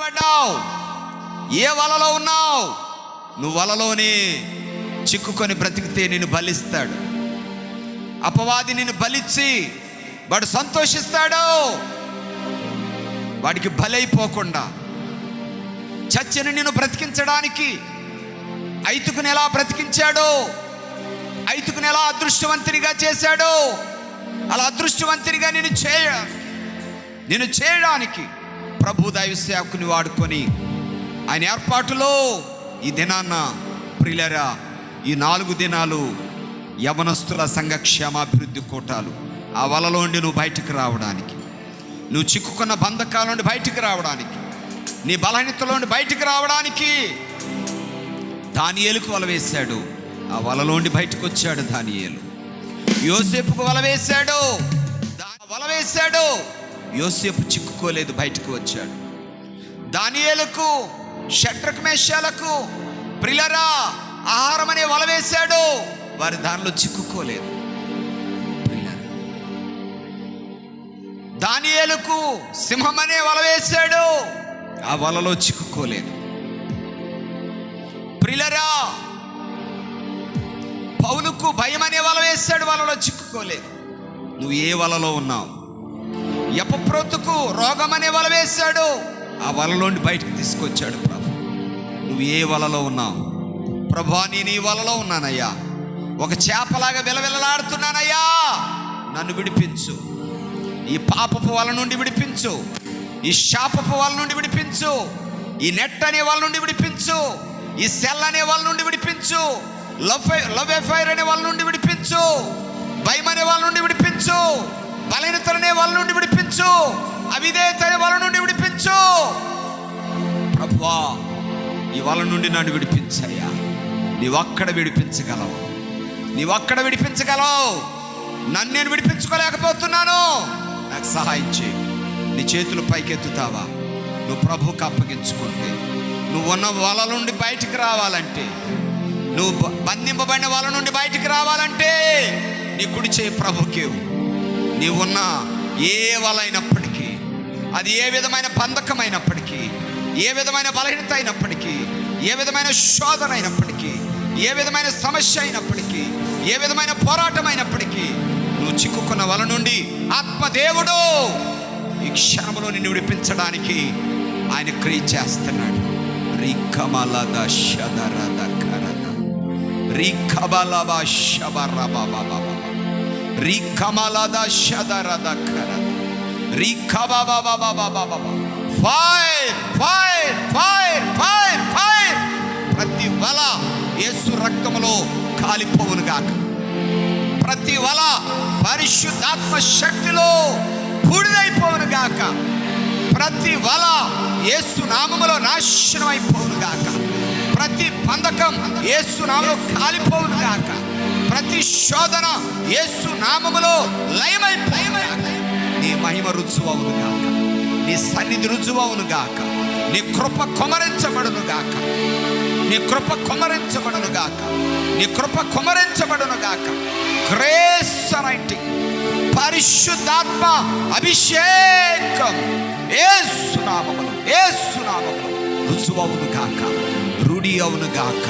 పడ్డావు. ఏ వలలో ఉన్నావు? నువ్వు వలలోనే చిక్కుకొని బ్రతికితే నిన్ను బలిస్తాడు. అపవాది నిన్ను బలిచ్చి వాడు సంతోషిస్తాడు. వాడికి బలైపోకుండా చచ్చిన నిన్ను బ్రతికించడానికి ఐతుకుని ఎలా బ్రతికించాడో? ఐతుకుని ఎలా అదృష్టవంతునిగా చేశాడో? అలా అదృష్టవంతునిగా నేను చేయ నేను చేయడానికి ప్రభు దైవ సేవకుని వాడుకొని ఆయన ఏర్పాటులో ఈ దినాన్న ప్రిలరా ఈ నాలుగు దినాలు యవనస్తుల సంఘ క్షేమాభివృద్ధి కూటాలు ఆ వలలో నుండి నువ్వు బయటకు రావడానికి నువ్వు చిక్కుకున్న బంధకాల నుండి బయటికి రావడానికి నీ బలహీనతలో నుండి బయటికి రావడానికి దానియేలుకు వల వేశాడు. ఆ వలలోండి బయటకు వచ్చాడు దానియేలు. యోసేపుకు వల వేశాడు. దా- వల వేశాడు. యోసేపు చిక్కుకోలేదు బయటకు వచ్చాడు. దానియేలుకు షట్రక్ మేషాలకు ప్రిలరా ఆహారం అనే వల వేశాడు. వారి దానిలో చిక్కుకోలేదు. ప్రియులారా. సింహం అనే వల వేశాడు. ఆ వలలో చిక్కుకోలేదు. ప్రిలరా. పౌలుకు భయం అనే వల వేశాడు వలలో చిక్కుకోలేదు. నువ్వు ఏ వలలో ఉన్నావు? ఎపప్రోతుకు రోగం అనే వల వేశాడు. ఆ వలలోండి బయటకు తీసుకొచ్చాడు ప్రభు. నువ్వు ఏ వలలో ఉన్నావు? ప్రభా నేను ఈ వలలో ఉన్నానయ్యా. ఒక చేపలాగా విలవిలలాడుతున్నానయ్యా. నన్ను విడిపించు. ఈ పాపపు వల నుండి విడిపించు. ఈ శాపపు వల నుండి విడిపించు. ఈ నెట్ అనే వాళ్ళ నుండి విడిపించు. ఈ సెల్ అనే వాళ్ళ నుండి విడిపించు. లవ్ లవ్ ఎఫైర్ అనే వాళ్ళ నుండి విడిపించు. భయం అనే వాళ్ళ నుండి విడిపించు. బలహీనత అనే వాళ్ళ నుండి విడిపించు. అవిధేయత వల నుండి విడిపించు. ప్రభువా ఈ వల నుండి నన్ను విడిపించయ్యా. నీవక్కడ విడిపించగలవు. నీవక్కడ విడిపించగలవు. నన్ను నేను విడిపించుకోలేకపోతున్నాను. నాకు సహాయం చేయి. నీ చేతులు పైకెత్తుతావా? నువ్వు ప్రభువుకి అప్పగించుకుంటే నువ్వు ఉన్న వల నుండి బయటికి రావాలంటే నువ్వు బంధింపబడిన వల నుండి బయటికి రావాలంటే నీ కుడి చేయి ప్రభుకేవు నీవున్న ఏ వలైనప్పటికీ అది ఏ విధమైన బంధకమైనప్పటికీ ఏ విధమైన బలహీనత అయినప్పటికీ ఏ విధమైన శోధన అయినప్పటికీ ఏ విధమైన సమస్య అయినప్పటికీ ఏ విధమైన పోరాటం అయినప్పటికీ నువ్వు చిక్కుకున్న వల నుండి ఆత్మదేవుడు ఈ క్షణంలో నిన్ను విడిపించడానికి ఆయన క్రియ చేస్తున్నాడు. రికమలద శదరద కరద రికబలబ శబరబబబబ రికమలద శదరద కరద రికబబబబబబబ fire fire fire fire fire ప్రతి వల యేసు రక్తములో కాలిపోవును గాక. ప్రతి వల పరిశుద్ధాత్మ శక్తిలో బూడిదైపోవును గాక. ప్రతి వల యేసు నామములో నాశనం అయిపోవును గాక. ప్రతి బంధకం ఏసు నామలో కాలిపోవును గాక. ప్రతి శోధన ఏసు నామములో లయమై నీ మహిమ రుజువవును గాక. నీ సన్నిధి రుజువవును గాక. నీ కృప కొమరించబడును గాక. నీ కృప కుమరించబడును గాక. నీ కృప కుమరించబడును గాక. గ్రేస్ అనంటి పరిశుద్ధాత్మ అభిషేకం. ఏసునామములు సునామములు రుజువవును గాక. తోడయ్యుండి అవునుగాక